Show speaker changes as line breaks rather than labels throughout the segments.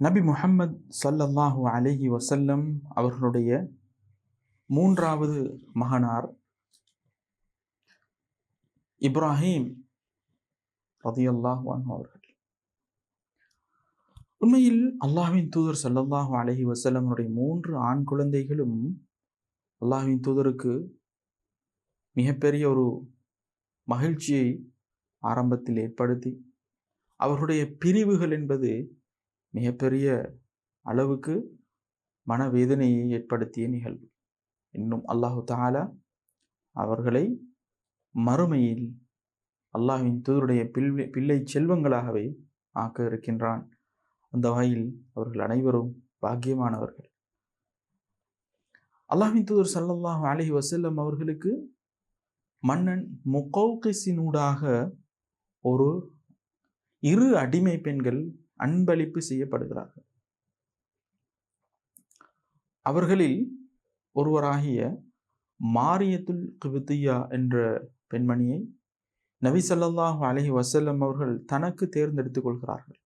நபி முஹம்மத் சல்லல்லாஹு அலஹி வசல்லம் அவர்களுடைய மூன்றாவது மகனார் இப்ராஹிம் ரதியல்லாஹு அவர்கள். உண்மையில் அல்லாஹின் தூதர் சல்லல்லாஹு அலஹி வசல்லமனுடைய மூன்று ஆண் குழந்தைகளும் அல்லாஹின் தூதருக்கு மிகப்பெரிய ஒரு மகிழ்ச்சியை ஆரம்பத்தில் ஏற்படுத்தி அவர்களுடைய பிரிவுகள் என்பது மிகப்பெரிய அளவுக்கு மனவேதனையை ஏற்படுத்திய நிகழ்வு. இன்னும் அல்லாஹு தாலா அவர்களை மறுமையில் அல்லாஹின் தூதருடைய பிள்ளை பிள்ளை செல்வங்களாகவே ஆக்க இருக்கின்றான். அந்த வகையில் அவர்கள் அனைவரும் பாக்கியமானவர்கள். அல்லாஹின் தூதர் சல்லாஹ் அலைஹி வசல்லம் அவர்களுக்கு மன்னன் முகௌகிசினூடாக ஒரு இரு அடிமை பெண்கள் அன்பளிப்பு செய்யப்படுகிறார்கள். அவர்களில் ஒருவராகிய மாரியத்துல் கிபித்தியா என்ற பெண்மணியை நபி ஸல்லல்லாஹு அலைஹி அவர்கள் தனக்கு தேர்ந்தெடுத்துக் கொள்கிறார்கள்.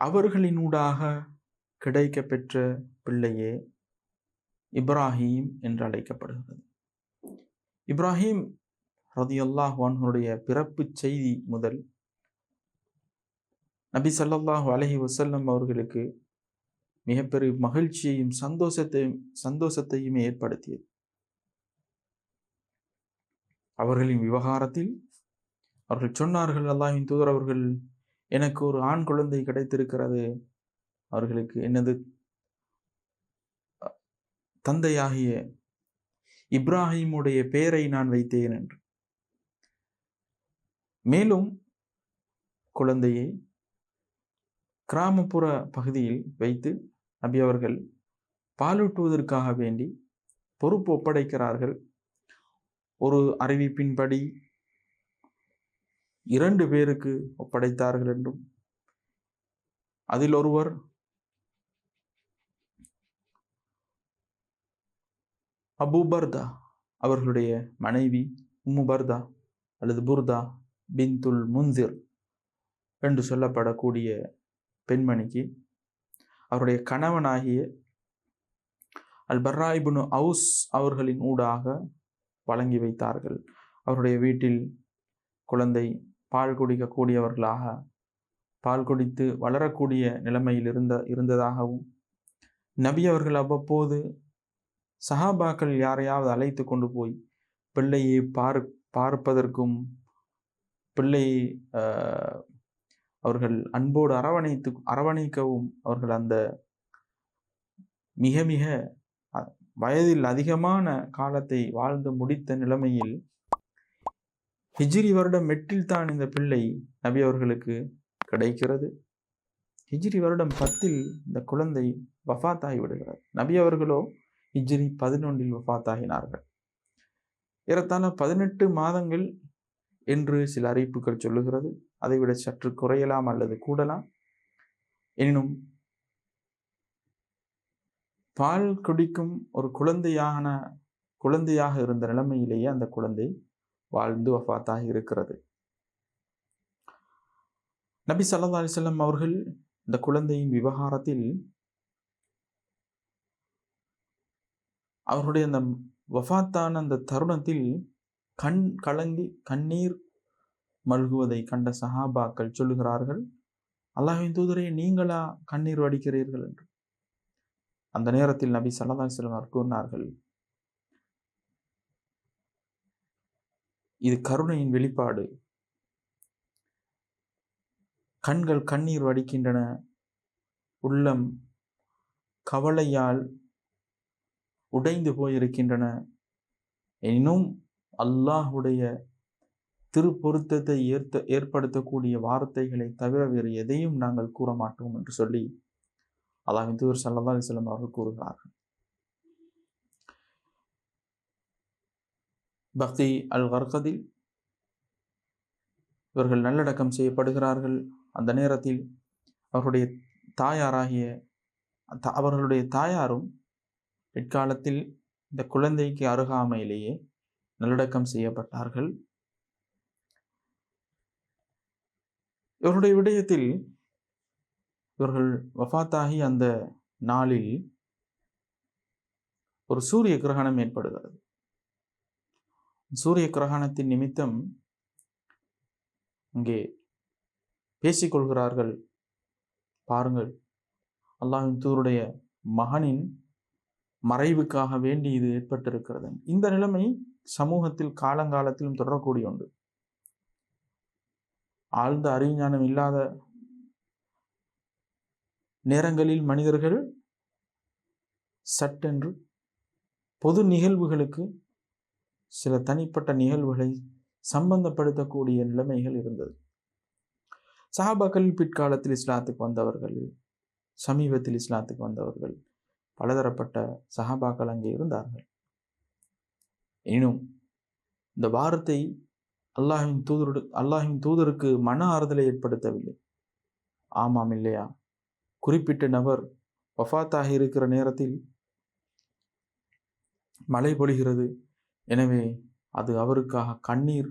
அவர்களினூடாக கிடைக்கப்பெற்ற பிள்ளையே இப்ராஹீம் என்று அழைக்கப்படுகிறது. இப்ராஹீம் ரதியல்லாஹ் அன்ஹுடைய பிறப்பு செய்தி முதல் நபி சல்லாஹு அலஹி வசல்லம் அவர்களுக்கு மிகப்பெரிய மகிழ்ச்சியையும் சந்தோஷத்தையும் சந்தோஷத்தையும் ஏற்படுத்தியது. அவர்களின் விவகாரத்தில் அவர்கள் சொன்னார்கள் அல்லாஹின் தூதர் அவர்கள் எனக்கு ஒரு ஆண் குழந்தை கிடைத்திருக்கிறது. அவர்களுக்கு எனது தந்தையாகிய இப்ராஹிமுடைய பெயரை நான் வைத்தேன் என்று. மேலும் குழந்தையை கிராமப்புற பகுதியில் வைத்து நபி அவர்கள் பாலூட்டுவதற்காக வேண்டி பொறுப்பு ஒப்படைக்கிறார்கள். ஒரு அறிவிப்பின்படி இரண்டு பேருக்கு ஒப்படைத்தார்கள் என்றும் அதில் ஒருவர் அபூபர்தா அவர்களுடைய மனைவி உம்மு பர்தா அல்லது புர்தா பின்துல் முன்சிர் என்று சொல்லப்படக்கூடிய பெண்மணிக்கு அவருடைய கணவனாகிய அல் பர்ராயிபுனு அவுஸ் அவர்களின் ஊடாக வழங்கி வைத்தார்கள். அவருடைய வீட்டில் குழந்தை பால் குடிக்கக்கூடியவர்களாக பால் குடித்து வளரக்கூடிய நிலைமையில் இருந்த இருந்ததாகவும் நபி அவர்கள் அவ்வப்போது சஹாபாக்கள் யாரையாவது அழைத்து கொண்டு போய் பிள்ளையை பார் பார்ப்பதற்கும் பிள்ளை அவர்கள் அன்போடு அரவணைத்து அரவணைக்கவும் அவர்கள் அந்த மிக மிக வயதில் அதிகமான காலத்தை வாழ்ந்து முடித்த நிலைமையில் ஹிஜ்ரி வருடம் எட்டில் தான் இந்த பிள்ளை நபி அவர்களுக்கு கிடைக்கிறது. ஹிஜ்ரி வருடம் பத்தில் இந்த குழந்தை வஃத்தாகி விடுகிறது. நபி அவர்களோ ஹிஜ்ரி பதினொன்றில் வஃத்தாகினார்கள். ஏறத்தாழ பதினெட்டு மாதங்கள் என்று சில அறிவிப்புகள் சொல்லுகிறது. அதைவிட சற்று குறையலாம் அல்லது கூடலாம். எனினும் பால் குடிக்கும் ஒரு குழந்தையான குழந்தையாக இருந்த நிலைமையிலேயே அந்த குழந்தை வாழ்ந்து வஃத்தாகி இருக்கிறது. நபி சல்லா அலிசல்லம் அவர்கள் இந்த குழந்தையின் விவகாரத்தில் அவருடைய அந்த வஃத்தான அந்த தருணத்தில் கண் கலங்கி கண்ணீர் மல்குவதை கண்ட சஹாபாக்கள் சொல்லுகிறார்கள் அல்லாஹின் தூதரே நீங்களா கண்ணீர் வடிக்கிறீர்கள்? என்று. அந்த நேரத்தில் நபி சல்லா செல்லம் கூறினார்கள் இது கருணையின் வெளிப்பாடு. கண்கள் கண்ணீர் வடிக்கின்றன. உள்ளம் கவலையால் உடைந்து போயிருக்கின்றன. எனினும் அல்லாஹுடைய திருப்பொருத்தத்தை ஏற்ப ஏற்படுத்தக்கூடிய வார்த்தைகளை தவிர வேறு எதையும் நாங்கள் கூற மாட்டோம் என்று சொல்லி அல்லாஹின் தூர் சல்லா அலிஸ்லாம் அவர்கள் கூறுகிறார்கள். பக்தி அல் வர்கதில் இவர்கள் நல்லடக்கம் செய்யப்படுகிறார்கள். அந்த நேரத்தில் அவர்களுடைய தாயாராகிய அவர்களுடைய தாயாரும் பிற்காலத்தில் இந்த குழந்தைக்கு அருகாமையிலேயே நல்லடக்கம் செய்யப்பட்டார்கள். இவருடைய விடயத்தில் இவர்கள் வஃபாத்தாகி அந்த நாளில் ஒரு சூரிய கிரகணம் ஏற்படுகிறது. சூரிய கிரகணத்தின் நிமித்தம் இங்கே பேசிக்கொள்கிறார்கள். பாருங்கள் அல்லாஹின் தூருடைய மகனின் மறைவுக்காக வேண்டி இது ஏற்பட்டிருக்கிறது. இந்த நிலைமை சமூகத்தில் காலங்காலத்திலும் தொடரக்கூடிய உண்டு ஆழ்ந்த அறிஞானம் இல்லாத நேரங்களில் மனிதர்கள் சட்டென்று பொது நிகழ்வுகளுக்கு சில தனிப்பட்ட நிகழ்வுகளை சம்பந்தப்படுத்தக்கூடிய நிலைமைகள் இருந்தது. சஹாபாக்கள் பிற்காலத்தில் இஸ்லாத்துக்கு வந்தவர்கள் சமீபத்தில் இஸ்லாத்துக்கு வந்தவர்கள் பலதரப்பட்ட சஹாபாக்கள் அங்கே இருந்தார்கள். எனினும் இந்த வாரத்தை அல்லாஹின் தூதரு அல்லாஹின் தூதருக்கு மன ஆறுதலை ஏற்படுத்தவில்லை. ஆமாம் இல்லையா? குறிப்பிட்ட நபர் வஃபாத்தாக இருக்கிற நேரத்தில் மழை பொழிகிறது. எனவே அது அவருக்காக கண்ணீர்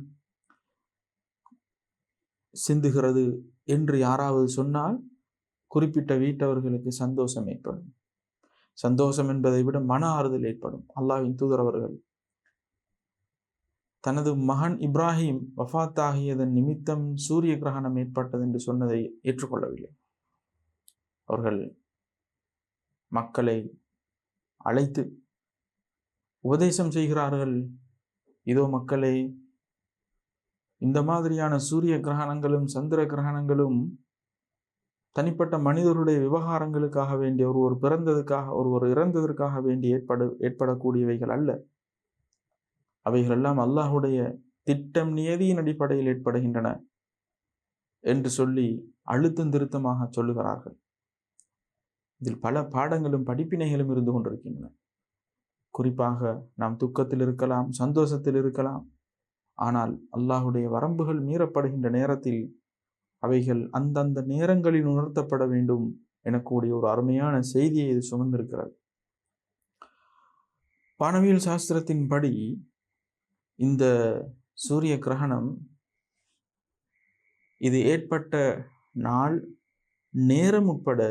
சிந்துகிறது என்று யாராவது சொன்னால் குறிப்பிட்ட வீட்டவர்களுக்கு சந்தோஷம் ஏற்படும். சந்தோஷம் என்பதை விட மன ஆறுதல் ஏற்படும். அல்லாவின் தூதரவர்கள் தனது மகன் இப்ராஹிம் வஃத்தாகியதன் நிமித்தம் சூரிய கிரகணம் ஏற்பட்டது என்று சொன்னதை ஏற்றுக்கொள்ளவில்லை. அவர்கள் மக்களை அழைத்து உபதேசம் செய்கிறார்கள். இதோ மக்களே இந்த மாதிரியான சூரிய கிரகணங்களும் சந்திர கிரகணங்களும் தனிப்பட்ட மனிதருடைய விவகாரங்களுக்காக வேண்டிய ஒருவர் பிறந்ததுக்காக ஒருவர் இறந்ததற்காக வேண்டி ஏற்பட ஏற்படக்கூடியவைகள் அல்ல. அவைகளெல்லாம் அல்லாஹுடைய திட்டம் நியதியின் அடிப்படையில் ஏற்படுகின்றன என்று சொல்லி அழுத்தம் திருத்தமாக சொல்லுகிறார்கள். இதில் பல பாடங்களும் படிப்பினைகளும் இருந்து கொண்டிருக்கின்றன. குறிப்பாக நாம் துக்கத்தில் இருக்கலாம் சந்தோஷத்தில் இருக்கலாம். ஆனால் அல்லாஹுடைய வரம்புகள் மீறப்படுகின்ற நேரத்தில் அவைகள் அந்தந்த நேரங்களில் உணர்த்தப்பட வேண்டும் எனக்கூடிய ஒரு அருமையான செய்தியை இது சுமந்திருக்கிறது. வானவியல் சாஸ்திரத்தின்படி இந்த சூரிய கிரகணம் இது ஏற்பட்ட நாள் நேரம் உட்பட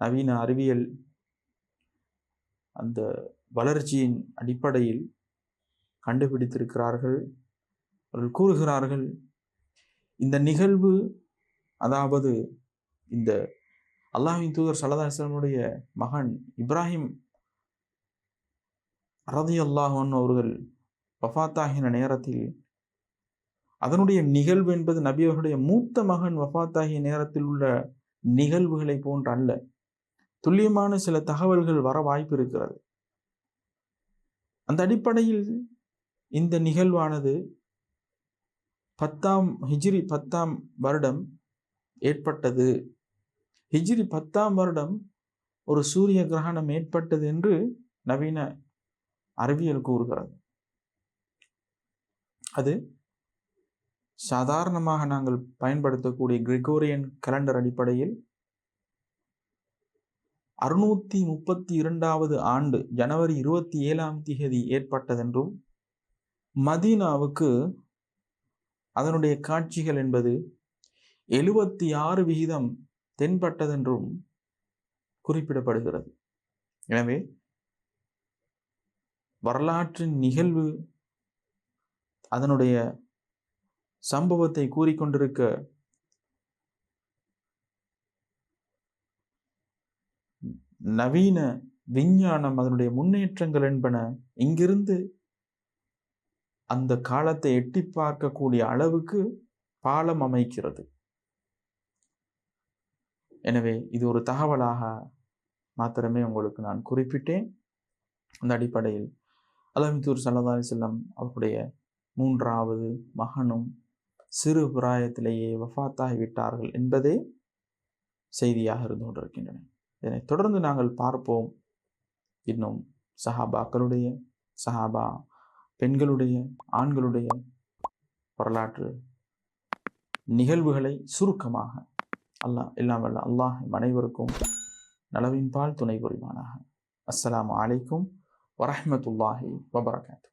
நவீன அறிவியல் அந்த வளர்ச்சியின் அடிப்படையில் கண்டுபிடித்திருக்கிறார்கள். அவர்கள் கூறுகிறார்கள் இந்த நிகழ்வு அதாவது இந்த அல்லாஹின் தூதர் சல்லதாசனுடைய மகன் இப்ராஹிம் ரதியல்லாஹன் அவர்கள் வஃத்தாகின நேரத்தில் அதனுடைய நிகழ்வு என்பது நபி அவர்களுடைய மூத்த மகன் வஃத்தாகிய நேரத்தில் உள்ள நிகழ்வுகளை போன்று அல்ல. துல்லியமான சில தகவல்கள் வர வாய்ப்பு இருக்கிறது. அந்த அடிப்படையில் இந்த நிகழ்வானது பத்தாம் ஹிஜ்ரி பத்தாம் வருடம் ஏற்பட்டது. ஹிஜ்ரி பத்தாம் வருடம் ஒரு சூரிய கிரகணம் ஏற்பட்டது என்று நவீன அறிவியல் கூறுகிறது அது சாதாரணமாக நாங்கள் பயன்படுத்தக்கூடிய கிரிகோரியன் கலண்டர் அடிப்படையில் அறுநூத்தி முப்பத்தி இரண்டாவது ஆண்டு ஜனவரி இருபத்தி ஏழாம் திகதி ஏற்பட்டதென்றும் மதீனாவுக்கு அதனுடைய காட்சிகள் என்பது எழுபத்தி ஆறு விகிதம் தென்பட்டதென்றும் குறிப்பிடப்படுகிறது. எனவே வரலாற்றின் நிகழ்வு அதனுடைய சம்பவத்தை கூறிக்கொண்டிருக்க நவீன விஞ்ஞானம் அதனுடைய முன்னேற்றங்கள் என்பன இங்கிருந்து அந்த காலத்தை எட்டி பார்க்கக்கூடிய அளவுக்கு பாலம் அமைக்கிறது. எனவே இது ஒரு தகவலாக மாத்திரமே உங்களுக்கு நான் குறிப்பிட்டேன். அந்த அடிப்படையில் அலமித்தூர் சல்லா செல்லம் அவருடைய மூன்றாவது மகனும் சிறு பிராயத்திலேயே வஃத்தாகி விட்டார்கள் என்பதே செய்தியாக இருந்து கொண்டிருக்கின்றன. இதனை தொடர்ந்து நாங்கள் பார்ப்போம். இன்னும் சஹாபாக்களுடைய சஹாபா பெண்களுடைய ஆண்களுடைய வரலாற்று நிகழ்வுகளை சுருக்கமாக அல்லாஹ் எல்லாம் வல்ல அல்லாஹ் அனைவருக்கும் நலவின்பால் துணை புரிவானாக. அஸ்லாம் அலைக்கும் ورحمة الله وبركاته.